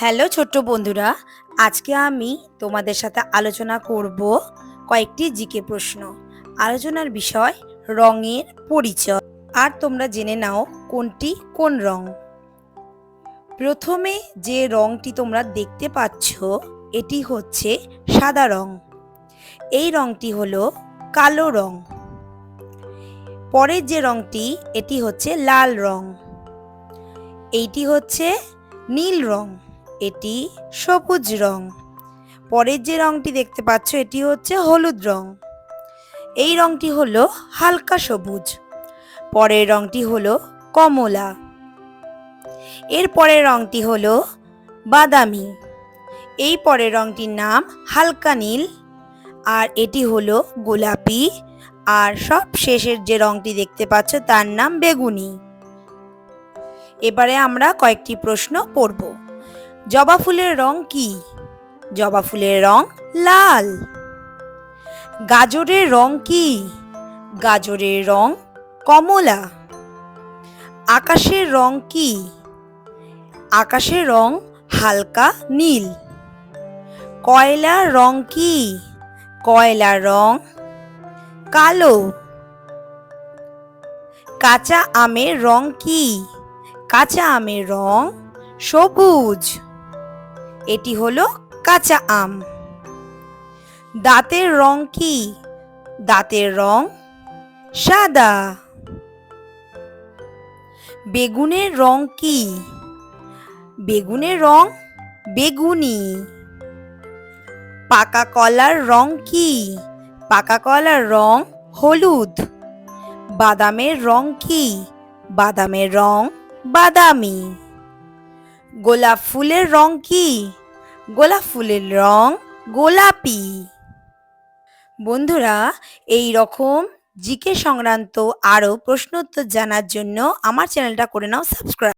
Hello ছোট্ট বন্ধুরা, আজকে আমি তোমাদের সাথে আলোচনা করব কয়েকটি জিকে প্রশ্ন। আলোচনার বিষয় রঙের পরিচয়। আর তোমরা জেনে নাও কোনটি কোন রং। প্রথমে যে রংটি তোমরা দেখতে পাচ্ছ, এটি হচ্ছে সাদা রং। এই রংটি হলো কালো রং। পরের যে রংটি, এটি হচ্ছে লাল রং। এইটি হচ্ছে নীল রং। এটি সবুজ রং। পরের যে রংটি দেখতে পাচ্ছ, এটি হচ্ছে হলুদ রং। এই রংটি হলো হালকা সবুজ। পরের রংটি হলো কমলা। এর পরের রংটি হলো বাদামি। এই পরের রংটির নাম হালকা নীল। আর এটি হলো গোলাপি। আর সব শেষের যে রংটি দেখতে পাচ্ছ, তার নাম বেগুনি। এবারে আমরা কয়েকটি প্রশ্ন পড়ব। জবা ফুলের রং কি? জবা ফুলের রং লাল। গাজরের রং কি? গাজরের রং কমলা। আকাশের রং কি? আকাশের রং হালকা নীল। কয়লার রং কি? কয়লার রং কালো। কাঁচা আমের রং কি? কাঁচা আমের রং সবুজ। এটি হলো কাঁচা আম। দাঁতের রং কি? দাঁতের রং সাদা। বেগুনের রং কি? বেগুনের রং বেগুনি। পাকা কলার রং কি? পাকা কলার রং হলুদ। বাদামের রং কি? বাদামের রং বাদামি। গোলাপ ফুলের রং কি? গোলাপ ফুলের রং গোলাপি। বন্ধুরা, এই রকম জিকে সংক্রান্ত আরও প্রশ্নোত্তর জানার জন্য আমার চ্যানেলটা করে নাও সাবস্ক্রাইব